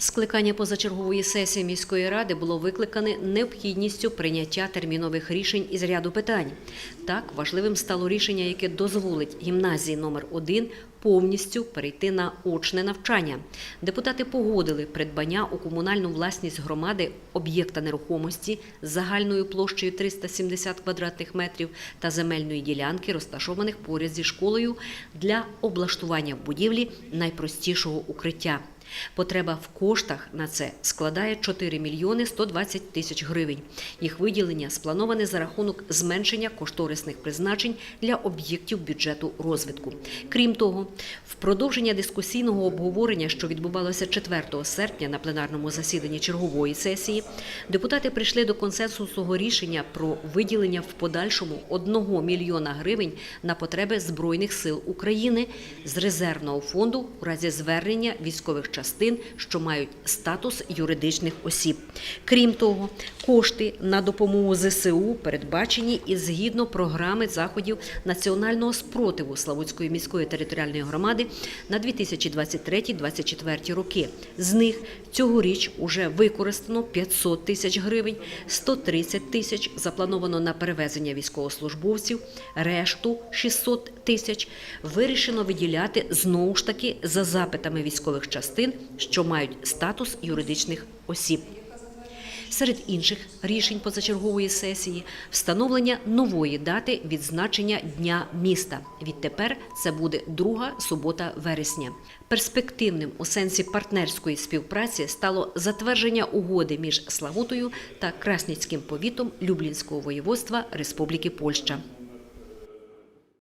Скликання позачергової сесії міської ради було викликане необхідністю прийняття термінових рішень із ряду питань. Так, важливим стало рішення, яке дозволить гімназії номер 1 повністю перейти на очне навчання. Депутати погодили придбання у комунальну власність громади об'єкта нерухомості з загальною площею 370 квадратних метрів та земельної ділянки, розташованих поряд зі школою, для облаштування будівлі найпростішого укриття. Потреба в коштах на це складає 4 мільйони 120 тисяч гривень. Їх виділення сплановане за рахунок зменшення кошторисних призначень для об'єктів бюджету розвитку. Крім того, в продовження дискусійного обговорення, що відбувалося 4 серпня на пленарному засіданні чергової сесії, депутати прийшли до консенсусного рішення про виділення в подальшому 1 мільйона гривень на потреби Збройних сил України з резервного фонду у разі звернення військових частин, що мають статус юридичних осіб. Крім того, кошти на допомогу ЗСУ передбачені і згідно програми заходів національного спротиву Славутської міської територіальної громади на 2023-2024 роки. З них цьогоріч уже використано 500 тисяч гривень, 130 тисяч заплановано на перевезення військовослужбовців, решту 600 тисяч вирішено виділяти знову ж таки за запитами військових частин, що мають статус юридичних осіб. Серед інших рішень позачергової сесії встановлення нової дати відзначення Дня міста. Відтепер це буде друга субота вересня. Перспективним у сенсі партнерської співпраці стало затвердження угоди між Славутою та Красніцьким повітом Люблінського воєводства Республіки Польща.